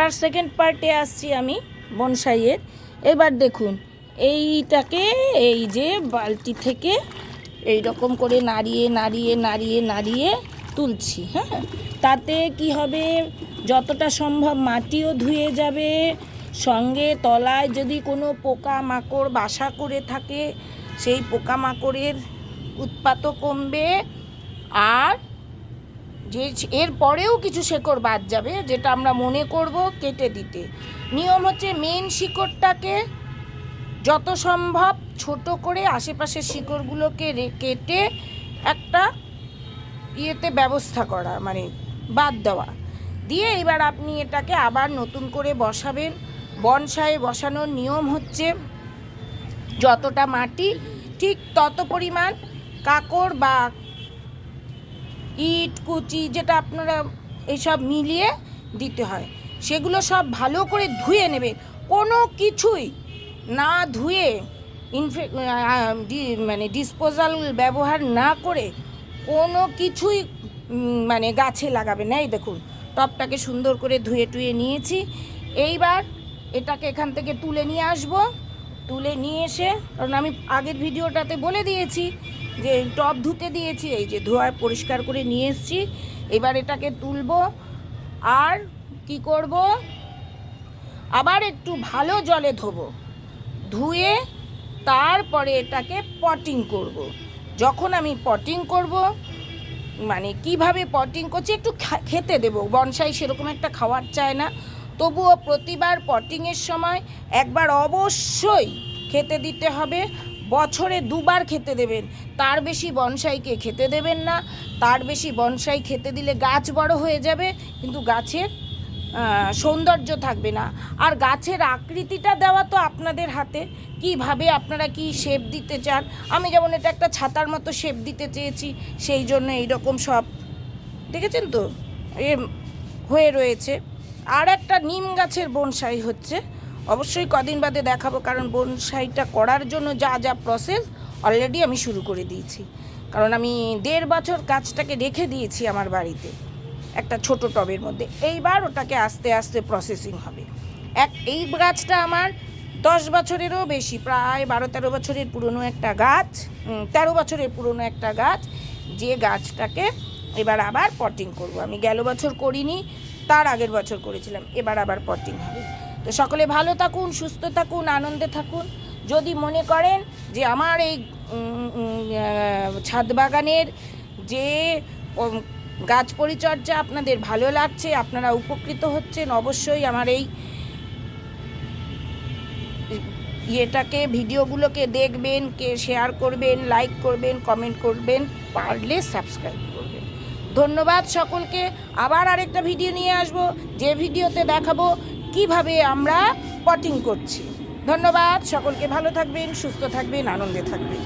এবার সেকেন্ড পার্টে আসছি আমি বনসাইয়ের। এবার দেখুন, এইটাকে এই যে বালতি থেকে এই রকম করে নাড়িয়ে নাড়িয়ে নাড়িয়ে নাড়িয়ে তুলছি হ্যাঁ? তাতে কি হবে? যতটা সম্ভব মাটিও ধুয়ে যাবে, সঙ্গে তলায় যদি কোনো পোকা মাকড় বাসা করে থাকে, সেই পোকামাকড়ের উৎপাতও কমবে, আর যে এর পরেও কিছু শেকড় বাদ যাবে, যেটা আমরা মনে করব কেটে দিতে। নিয়ম হচ্ছে মেন শিকড়টাকে যত সম্ভব ছোট করে আশেপাশের শিকড়গুলোকে কেটে একটা ইয়েতে ব্যবস্থা করা মানে বাদ দেওয়া। দিয়ে এবার আপনি এটাকে আবার নতুন করে বসাবেন। বনসায়ে বসানোর নিয়ম হচ্ছে যতটা মাটি, ঠিক তত পরিমাণ কাকড় বা ইট, কুচি যেটা আপনারা এইসব মিলিয়ে দিতে হয়। সেগুলো সব ভালো করে ধুয়ে নেবে। কোনো কিছুই না ধুয়ে ইনফে মানে ডিসপোজাল ব্যবহার না করে কোনো কিছুই মানে গাছে লাগাবে না। এই দেখুন, টপটাকে সুন্দর করে ধুয়ে টুয়ে নিয়েছি। এইবার এটাকে এখান থেকে তুলে নিয়ে আসব। তুলে নিয়ে এসে, কারণ আমি আগের ভিডিওটাতে বলে দিয়েছি যে টপ ধুতে দিয়েছি, এই যে ধোয়া পরিষ্কার করে নিয়ে এসেছি। এবার এটাকে তুলবো। আর কি করব? আবার একটু ভালো জলে ধোবো। ধুয়ে তারপরে এটাকে পটিং করব। যখন আমি পটিং করব মানে কীভাবে পটিং করছি, একটু খেতে দেবো। বনসাই সেরকম একটা খাওয়ার চায় না। তবুও প্রতিবার পটিংয়ের সময় একবার অবশ্যই খেতে দিতে হবে। বছরে দুবার খেতে দেবেন। তার বেশি বনসাইকে খেতে দেবেন না। তার বেশি বনসাই খেতে দিলে গাছ বড় হয়ে যাবে, কিন্তু গাছের সৌন্দর্য থাকবে না। আর গাছের আকৃতিটা দেওয়া তো আপনাদের হাতে। কীভাবে আপনারা কি শেপ দিতে চান? আমি যেমন এটা একটা ছাতার মতো শেপ দিতে চেয়েছি, সেই জন্য এইরকম সব। দেখেছেন তো? এ হয়ে রয়েছে। আর একটা নিম গাছের বনসাই হচ্ছে। অবশ্যই কদিন বাদে দেখাবো, কারণ বনসাইটা করার জন্য যা যা প্রসেস অলরেডি আমি শুরু করে দিয়েছি। কারণ আমি দেড় বছর গাছটাকে রেখে দিয়েছি আমার বাড়িতে, একটা ছোট টবের মধ্যে। এইবার ওটাকে আস্তে আস্তে প্রসেসিং হবে। এক, এই গাছটা আমার দশ বছরেরও বেশি, প্রায় বারো তেরো বছরের পুরনো একটা গাছ তেরো বছরের পুরনো একটা গাছ। যে গাছটাকে এবার আবার পটিং করব। আমি গেল বছর করিনি, তার আগের বছর করেছিলাম, এবার আবার পটিং হবে। তো সকলে ভালো থাকুন, সুস্থ থাকুন, আনন্দে থাকুন। যদি মনে করেন যে আমার এই ছাদ বাগানের যে গাছ পরিচর্যা আপনাদের ভালো লাগছে, আপনারা উপকৃত হচ্ছেন, অবশ্যই আমার এই ইয়েটাকে, ভিডিওগুলোকে দেখবেন, কে শেয়ার করবেন লাইক করবেন কমেন্ট করবেন, পারলে সাবস্ক্রাইব করবেন। ধন্যবাদ সকলকে। আবার আরেকটা ভিডিও নিয়ে আসব। যে ভিডিওতে দেখাবো কীভাবে আমরা পটিং করছি। ধন্যবাদ সকলকে ভালো থাকবেন সুস্থ থাকবেন আনন্দে থাকবেন।